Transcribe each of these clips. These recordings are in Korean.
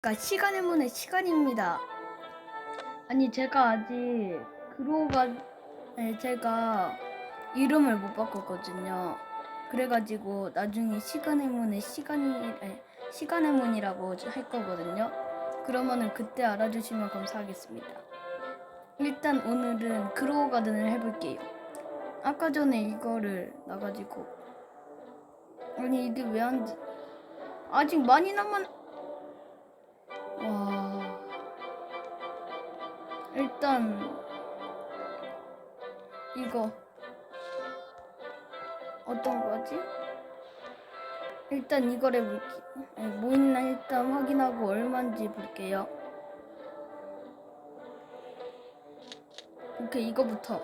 그러니까 시간의 문의 시간입니다. 아니 제가 아직 그로가 네, 제가 이름을 못 바꿨거든요. 그래가지고 나중에 시간의 문의 시간이 아니, 시간의 문이라고 할 거거든요. 그러면은 그때 알아주시면 감사하겠습니다. 일단 오늘은 그로우 가든을 해볼게요. 아까 전에 이거를 나가지고 아니 이게 왜안 돼? 아직 많이 남은 일단 이거 어떤 거지? 일단 이걸 해볼게 예, 뭐 있나 일단 확인하고 얼마인지 볼게요. 오케이 이거부터.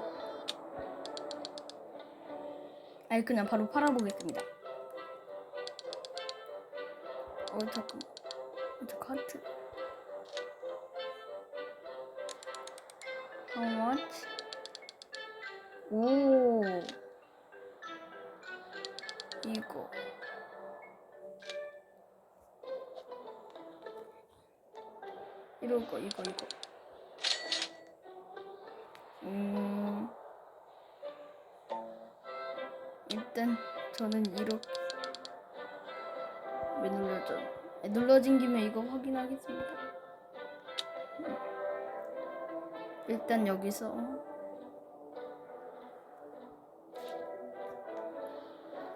아니 그냥 바로 팔아보겠습니다. 어 잠깐 어, 저 카트 How much? 오 이거 이러고 이거 이거. 음. 일단 저는 이렇게 왜 눌러져? 아, 눌러진 김에 이거 확인하겠습니다 일단 여기서.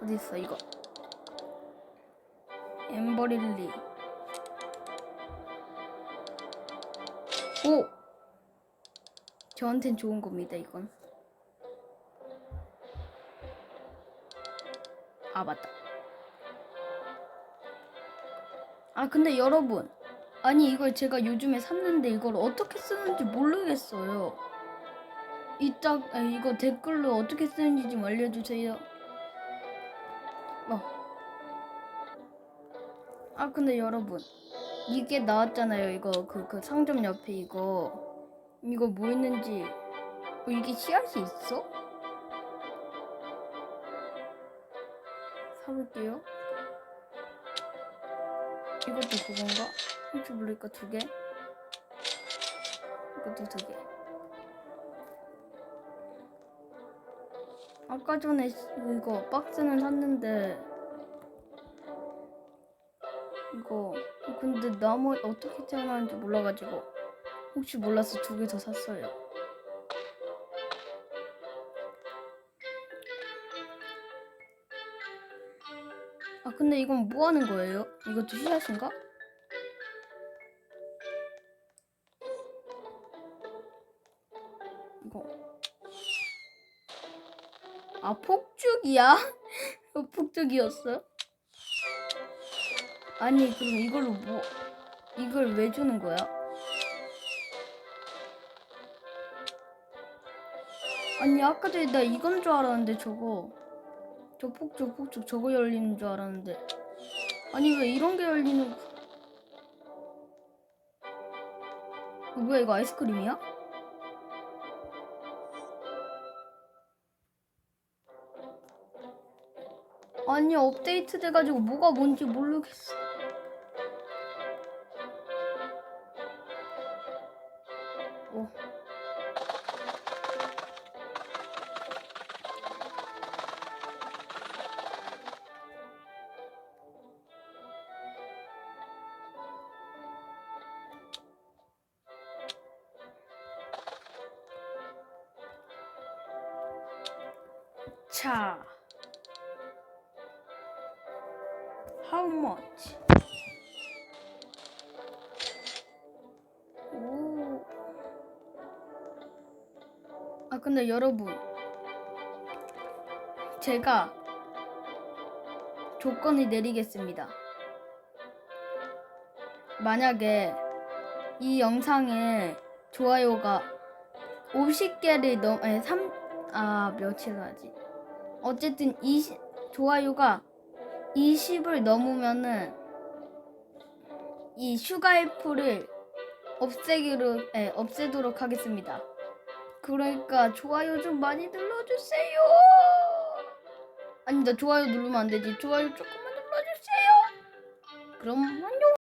어디 있어 이거? 엠버릴리. 오! 저한텐 좋은 겁니다 이건. 아 맞다. 아 근데 여러분 아니 이걸 제가 요즘에 샀는데 이걸 어떻게 쓰는지 모르겠어요 이따 아, 이거 댓글로 어떻게 쓰는지 좀 알려주세요 어. 아 근데 여러분 이게 나왔잖아요 이거 그, 그 상점 옆에 이거 이거 뭐 있는지 어, 이게 씨앗이 있어? 사볼게요 이것도 그건가? 혹시 모르니까 두 개? 이것도 두 개. 아까 전에 이거 박스는 샀는데 이거 근데 나무 어떻게 태어나는지 몰라가지고 혹시 몰라서 두 개 더 샀어요. 아 근데 이건 뭐 하는 거예요? 이것도 씨앗인가? 이거 아 폭죽이야? 이거 폭죽이었어요? 아니 그럼 이걸로 뭐 이걸 왜 주는 거야? 아니 아까 전에 나 이건 줄 알았는데 저거 저 폭죽 폭죽 저거 열리는 줄 알았는데 아니 왜 이런 게 열리는 뭐야 이거 아이스크림이야? 아니 업데이트 돼가지고 뭐가 뭔지 모르겠어. 어. 자. How much? 오. 아 근데 여러분 제가 조건을 내리겠습니다. 만약에 이 영상에 좋아요가 50개를 넘 아니 3 아 며칠 하지? 어쨌든 20 좋아요가 20을 넘으면은 이 슈가일프를 없애기로 예, 없애도록 하겠습니다. 그러니까 좋아요 좀 많이 눌러주세요. 아니 나 좋아요 누르면 안 되지. 좋아요 조금만 눌러주세요. 그럼 안녕.